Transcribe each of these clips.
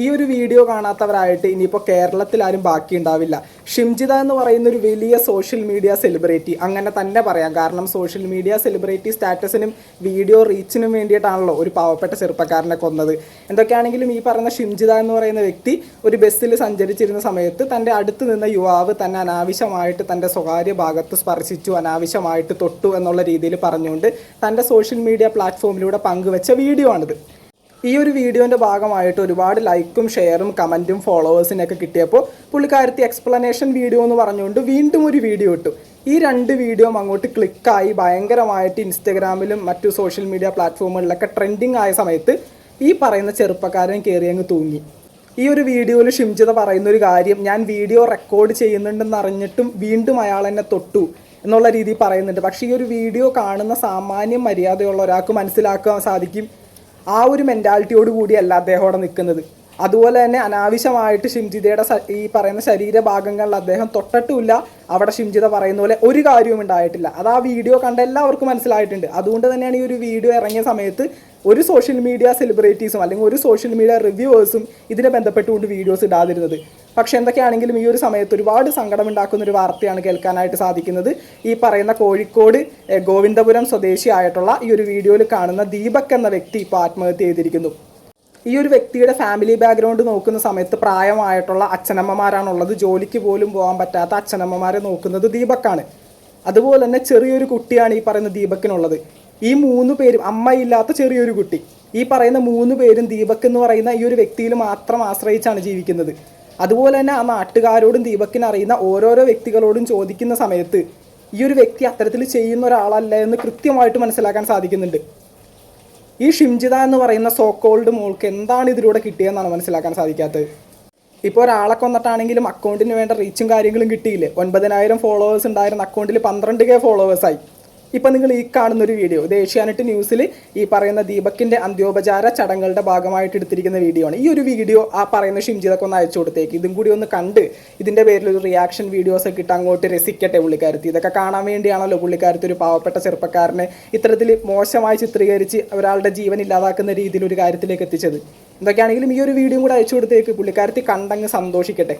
ഈ ഒരു വീഡിയോ കാണാത്തവരായിട്ട് ഇനിയിപ്പോൾ കേരളത്തിൽ ആരും ബാക്കി ഉണ്ടാവില്ല. ഷിംജിത എന്ന് പറയുന്ന ഒരു വലിയ സോഷ്യൽ മീഡിയ സെലിബ്രിറ്റി അങ്ങനെ തന്നെ പറയാം. കാരണം സോഷ്യൽ മീഡിയ സെലിബ്രിറ്റി സ്റ്റാറ്റസിനും വീഡിയോ റീച്ചിനും വേണ്ടിയിട്ടാണല്ലോ ഒരു പാവപ്പെട്ട ചെറുപ്പക്കാരനെ കൊന്നത്. എന്തൊക്കെയാണെങ്കിലും ഈ പറയുന്ന ഷിംജിത എന്ന് പറയുന്ന വ്യക്തി ഒരു ബസ്സിൽ സഞ്ചരിച്ചിരുന്ന സമയത്ത് തന്റെ അടുത്ത് നിന്ന യുവാവ് തന്നെ അനാവശ്യമായിട്ട് തന്റെ സ്വകാര്യ ഭാഗത്ത് സ്പർശിച്ചു അനാവശ്യമായിട്ട് തൊട്ടു എന്നുള്ള രീതിയിൽ പറഞ്ഞുകൊണ്ട് തന്റെ സോഷ്യൽ മീഡിയ പ്ലാറ്റ്ഫോമിലൂടെ പങ്കുവച്ച വീഡിയോ ആണിത്. ഈ ഒരു വീഡിയോന്റെ ഭാഗമായിട്ട് ഒരുപാട് ലൈക്കും ഷെയറും കമന്റും ഫോളോവേഴ്സിനൊക്കെ കിട്ടിയപ്പോൾ പുള്ളിക്കാരത്തി എക്സ്പ്ലനേഷൻ വീഡിയോ എന്ന് പറഞ്ഞുകൊണ്ട് വീണ്ടും ഒരു വീഡിയോ ഇട്ടു. ഈ രണ്ട് വീഡിയോ അങ്ങോട്ട് ക്ലിക്കായി ഭയങ്കരമായിട്ട് ഇൻസ്റ്റഗ്രാമിലും മറ്റു സോഷ്യൽ മീഡിയ പ്ലാറ്റ്ഫോമുകളിലൊക്കെ ട്രെൻഡിങ് ആയ സമയത്ത് ഈ പറയുന്ന ചെറുപ്പക്കാരൻ കയറി അങ്ങ് തൂങ്ങി. ഈ ഒരു വീഡിയോയിൽ ഷിംജിത പറയുന്ന ഒരു കാര്യം ഞാൻ വീഡിയോ റെക്കോർഡ് ചെയ്യുന്നുണ്ടെന്ന് അറിഞ്ഞിട്ടും വീണ്ടും അയാൾ എന്നെ തൊട്ടു എന്നുള്ള രീതിയിൽ പറയുന്നുണ്ട്. പക്ഷേ ഈ ഒരു വീഡിയോ കാണുന്ന സാമാന്യം മര്യാദയുള്ള ഒരാൾക്ക് മനസ്സിലാക്കാൻ സാധിക്കും. ആ ഒരു മെന്റാലിറ്റിയോട് കൂടിയല്ല അദ്ദേഹം അവിടെ നിൽക്കുന്നത്. അതുപോലെ തന്നെ അനാവശ്യമായിട്ട് ഷിംജിതയുടെ ഈ പറയുന്ന ശരീരഭാഗങ്ങളിൽ അദ്ദേഹം തൊട്ടിട്ടുമില്ല. അവിടെ ഷിംജിത പറയുന്ന പോലെ ഒരു കാര്യവും ഉണ്ടായിട്ടില്ല. അത് ആ വീഡിയോ കണ്ട എല്ലാവർക്കും മനസ്സിലായിട്ടുണ്ട്. അതുകൊണ്ട് തന്നെയാണ് ഈ ഒരു വീഡിയോ ഇറങ്ങിയ സമയത്ത് ഒരു സോഷ്യൽ മീഡിയ സെലിബ്രിറ്റീസും അല്ലെങ്കിൽ ഒരു സോഷ്യൽ മീഡിയ റിവ്യൂവേഴ്സും ഇതിനെ ബന്ധപ്പെട്ടുകൊണ്ട് വീഡിയോസ് ഇടാതിരുന്നത്. പക്ഷേ എന്തൊക്കെയാണെങ്കിലും ഈ ഒരു സമയത്ത് ഒരുപാട് സങ്കടമുണ്ടാക്കുന്ന ഒരു വാർത്തയാണ് കേൾക്കാനായിട്ട് സാധിക്കുന്നത്. ഈ പറയുന്ന കോഴിക്കോട് ഗോവിന്ദപുരം സ്വദേശിയായിട്ടുള്ള ഈ ഒരു വീഡിയോയിൽ കാണുന്ന ദീപക് എന്ന വ്യക്തി ഇപ്പോൾ ആത്മഹത്യ ചെയ്തിരിക്കുന്നു. ഈ ഒരു വ്യക്തിയുടെ ഫാമിലി ബാക്ക്ഗ്രൗണ്ട് നോക്കുന്ന സമയത്ത് പ്രായമായിട്ടുള്ള അച്ഛനമ്മമാരാണുള്ളത്. ജോലിക്ക് പോലും പോകാൻ പറ്റാത്ത അച്ഛനമ്മമാരെ നോക്കുന്നത് ദീപക്കാണ്. അതുപോലെ തന്നെ ചെറിയൊരു കുട്ടിയാണ് ഈ പറയുന്ന ദീപക്കിനുള്ളത്. ഈ മൂന്ന് പേരും അമ്മയില്ലാത്ത ചെറിയൊരു കുട്ടി. ഈ പറയുന്ന മൂന്ന് പേരും ദീപക് എന്ന് പറയുന്ന ഈ ഒരു വ്യക്തിയിൽ മാത്രം ആശ്രയിച്ചാണ് ജീവിക്കുന്നത്. അതുപോലെ തന്നെ ആ നാട്ടുകാരോടും ദീപക്കിന് അറിയുന്ന ഓരോരോ വ്യക്തികളോടും ചോദിക്കുന്ന സമയത്ത് ഈ ഒരു വ്യക്തി അത്തരത്തിൽ ചെയ്യുന്ന ഒരാളല്ല എന്ന് കൃത്യമായിട്ട് മനസ്സിലാക്കാൻ സാധിക്കുന്നുണ്ട്. ഈ ഷിംജിത എന്ന് പറയുന്ന സോക്കോൾഡ് മോൾക്ക് എന്താണ് ഇതിലൂടെ കിട്ടിയതെന്നാണ് മനസ്സിലാക്കാൻ സാധിക്കാത്തത്? ഇപ്പോൾ ഒരാളെ കൊന്നിട്ടാണെങ്കിലും അക്കൗണ്ടിന് വേണ്ട റീച്ചും കാര്യങ്ങളും കിട്ടിയില്ലേ? ഒൻപതിനായിരം ഫോളോവേഴ്സ് ഉണ്ടായിരുന്ന അക്കൗണ്ടിൽ പന്ത്രണ്ട് കെ ഫോളോവേഴ്സായി ഇപ്പം നിങ്ങൾ ഈ കാണുന്ന ഒരു വീഡിയോ ഇത് ഏഷ്യാനെറ്റ് ന്യൂസിൽ ഈ പറയുന്ന ദീപക്കിന്റെ അന്ത്യോപചാര ചടങ്ങുകളുടെ ഭാഗമായിട്ട് എടുത്തിരിക്കുന്ന വീഡിയോ ആണ്. ഈ ഒരു വീഡിയോ ആ പറയുന്ന ഷിംജിതൊക്കെ ഒന്ന് അയച്ചു കൊടുത്തേക്ക്. ഇതും കൂടി ഒന്ന് കണ്ട് ഇതിന്റെ പേരിൽ ഒരു റിയാക്ഷൻ വീഡിയോസ് ഒക്കെ ഇട്ട് അങ്ങോട്ട് രസിക്കട്ടെ പുള്ളിക്കാരത്തി. ഇതൊക്കെ കാണാൻ വേണ്ടിയാണല്ലോ പുള്ളിക്കാരത്തി ഒരു പാവപ്പെട്ട ചെറുപ്പക്കാരനെ ഇത്തരത്തിൽ മോശമായി ചിത്രീകരിച്ച് ഒരാളുടെ ജീവൻ ഇല്ലാതാക്കുന്ന രീതിയിൽ ഒരു കാര്യത്തിലേക്ക് എത്തിച്ചത്. എന്തൊക്കെയാണെങ്കിലും ഈ ഒരു വീഡിയോ കൂടെ അയച്ചു കൊടുത്തേക്ക്. പുള്ളിക്കാരത്തി കണ്ടങ്ങ് സന്തോഷിക്കട്ടെ.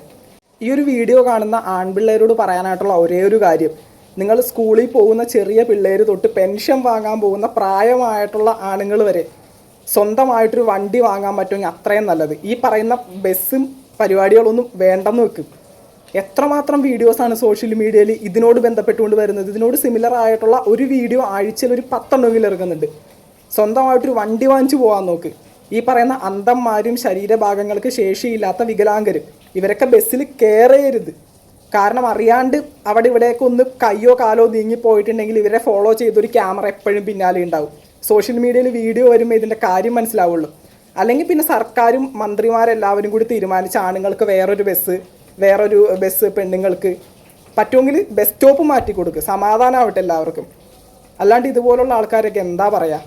ഈ ഒരു വീഡിയോ കാണുന്ന ആൺപിള്ളേരോട് പറയാനായിട്ടുള്ള ഒരേ ഒരു കാര്യം നിങ്ങൾ സ്കൂളിൽ പോകുന്ന ചെറിയ പിള്ളേർ തൊട്ട് പെൻഷൻ വാങ്ങാൻ പോകുന്ന പ്രായമായിട്ടുള്ള ആണുങ്ങൾ വരെ സ്വന്തമായിട്ടൊരു വണ്ടി വാങ്ങാൻ പറ്റുമെങ്കിൽ അത്രയും നല്ലത്. ഈ പറയുന്ന ബസ്സും പരിപാടികളൊന്നും വേണ്ടെന്ന് വെക്കും. എത്രമാത്രം വീഡിയോസാണ് സോഷ്യൽ മീഡിയയിൽ ഇതിനോട് ബന്ധപ്പെട്ടുകൊണ്ട് വരുന്നത്? ഇതിനോട് സിമിലർ ആയിട്ടുള്ള ഒരു വീഡിയോ ആഴ്ചയിൽ ഒരു പത്തെണ്ണമെങ്കിലും ഇറങ്ങുന്നുണ്ട്. സ്വന്തമായിട്ടൊരു വണ്ടി വാങ്ങിച്ചു പോകാൻ നോക്ക്. ഈ പറയുന്ന അന്തന്മാരും ശരീരഭാഗങ്ങൾക്ക് ശേഷിയില്ലാത്ത വികലാംഗരും ഇവരൊക്കെ ബസ്സിൽ കയറരുത്. കാരണം അറിയാണ്ട് അവിടെ ഇവിടെയൊക്കെ ഒന്ന് കയ്യോ കാലോ നീങ്ങി പോയിട്ടുണ്ടെങ്കിൽ ഇവരെ ഫോളോ ചെയ്തൊരു ക്യാമറ എപ്പോഴും പിന്നാലെ ഉണ്ടാവും. സോഷ്യൽ മീഡിയയിൽ വീഡിയോ വരുമ്പോൾ ഇതിന്റെ കാര്യം മനസ്സിലാവുള്ളൂ. അല്ലെങ്കിൽ പിന്നെ സർക്കാരും മന്ത്രിമാരെല്ലാവരും കൂടി തീരുമാനിച്ച ആണുങ്ങൾക്ക് വേറൊരു ബസ് വേറൊരു ബസ് പെണ്ണുങ്ങൾക്ക് പറ്റുമെങ്കിൽ ബസ് സ്റ്റോപ്പ് മാറ്റി കൊടുക്കുക സമാധാനമാവട്ടെ എല്ലാവർക്കും. അല്ലാണ്ട് ഇതുപോലുള്ള ആൾക്കാരൊക്കെ എന്താ പറയുക